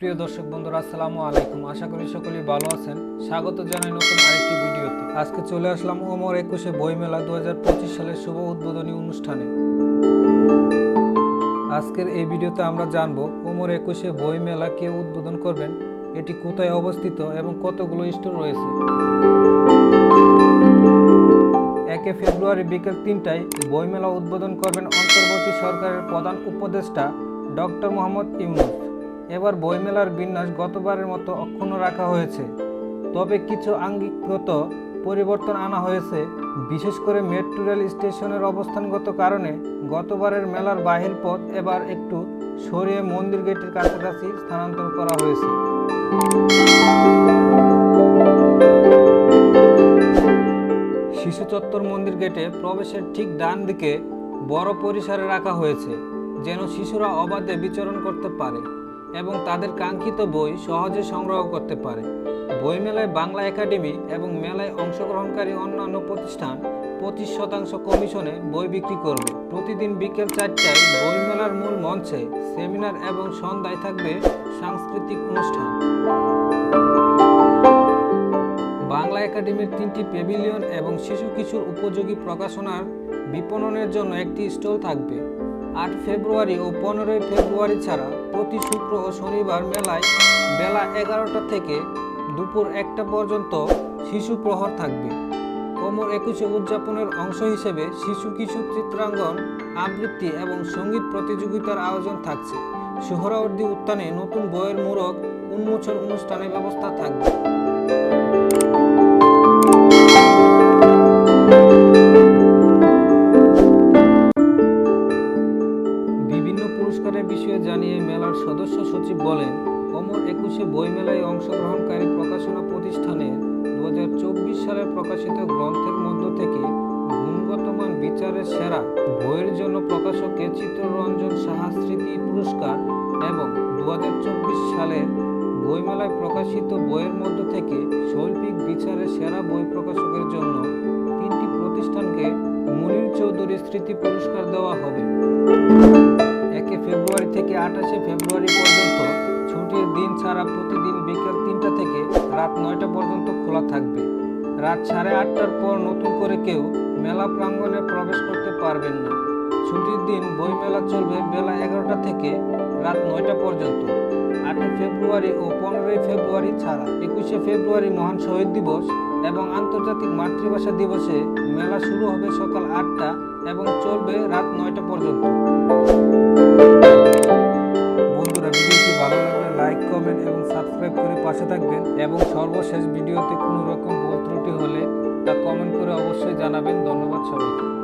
প্রিয় দর্শক বন্ধুরা, আসসালামু আলাইকুম। আশা করি সকলেই ভালো আছেন। স্বাগত জানাই নতুন আরেকটি ভিডিওতে। আজকে চলে আসলাম ওমর একুশে বইমেলা দু হাজার পঁচিশ সালের শুভ উদ্বোধনী অনুষ্ঠানে। আজকের এই ভিডিওতে আমরা জানব ওমর একুশে বইমেলা কে উদ্বোধন করবেন, এটি কোথায় অবস্থিত এবং কতগুলো স্টোর রয়েছে। একে ফেব্রুয়ারি বিকেল তিনটায় বইমেলা উদ্বোধন করবেন অন্তর্বর্তী সরকারের প্রধান উপদেষ্টা ডক্টর মোহাম্মদ ইউনুস। এবার বইমেলার বিন্যাস গতবারের মতো অক্ষুণ্ণ রাখা হয়েছে। তবে কিছু আঙ্গিকগত পরিবর্তন আনা হয়েছে, বিশেষ করে মেট্রো রেল স্টেশনের অবস্থানগত কারণে গতবারের মেলার বাহির পথ এবার একটু সরিয়ে মন্দির গেটের কাছাকাছি স্থানান্তর করা হয়েছে। শিশু চত্বর মন্দির গেটে প্রবেশের ঠিক ডান দিকে বড় পরিসরে রাখা হয়েছে, যেন শিশুরা অবাধে বিচরণ করতে পারে। এবং তাদের কাঙ্ক্ষিত বই সহজে সংগ্রহ করতে পারে। বইমেলায় বাংলা একাডেমি এবং মেলায় অংশগ্রহণকারী অন্যান্য প্রতিষ্ঠান পঁচিশ শতাংশ কমিশনে বই বিক্রি করবে। প্রতিদিন বিকেল চারটায় বইমেলার মূল মঞ্চে সেমিনার এবং সন্ধ্যায় থাকবে সাংস্কৃতিক অনুষ্ঠান। বাংলা একাডেমির তিনটি প্যাভিলিয়ন এবং শিশু কিশোর উপযোগী প্রকাশনার বিপণনের জন্য একটি স্টল থাকবে। আট ফেব্রুয়ারি ও পনেরোই ফেব্রুয়ারি ছাড়া প্রতি শুক্র ও শনিবার মেলায় বেলা এগারোটা থেকে দুপুর একটা পর্যন্ত শিশু প্রহর থাকবে। কোমর একুশে উদযাপনের অংশ হিসেবে শিশু কিশোর চিত্রাঙ্গন, আবৃত্তি এবং সংগীত প্রতিযোগিতার আয়োজন থাকছে। সোহরাওয়ার্দী উদ্যানে নতুন বইয়ের মূরক উন্মোচন অনুষ্ঠানের ব্যবস্থা থাকবে। বিষয়ে জানিয়ে মেলার সদস্য সচিব বলেন, অমর একুশে বইমেলায় অংশগ্রহণকারী প্রকাশনা প্রতিষ্ঠানের দু সালে প্রকাশিত গ্রন্থের মধ্য থেকে গুণগতমান বিচারের সেরা বইয়ের জন্য প্রকাশককে চিত্ররঞ্জন সাহা স্মৃতি পুরস্কার এবং দু সালের বইমেলায় প্রকাশিত বইয়ের মধ্য থেকে শৈল্পিক বিচারে সেরা বই প্রকাশকের জন্য তিনটি প্রতিষ্ঠানকে মুনির চৌধুরী স্মৃতি পুরস্কার দেওয়া হবে। আঠাশে ফেব্রুয়ারি পর্যন্ত ছুটির দিন ছাড়া প্রতিদিন বিকেল তিনটা থেকে রাত নয়টা পর্যন্ত খোলা থাকবে। রাত সাড়ে আটটার পর নতুন করে কেউ মেলা প্রাঙ্গণে প্রবেশ করতে পারবেন না। ছুটির দিন বইমেলা চলবে বেলা এগারোটা থেকে রাত নয়টা পর্যন্ত। আটই ফেব্রুয়ারি ও পনেরোই ফেব্রুয়ারি ছাড়া একুশে ফেব্রুয়ারি মহান শহীদ দিবস এবং আন্তর্জাতিক মাতৃভাষা দিবসে মেলা শুরু হবে সকাল আটটা এবং চলবে রাত নয়টা পর্যন্ত। পাশে থাকবেন এবং সর্বশেষ ভিডিওতে কোনো রকম ভুল ত্রুটি হলে তা কমেন্ট করে অবশ্যই জানাবেন। ধন্যবাদ সবাইকে।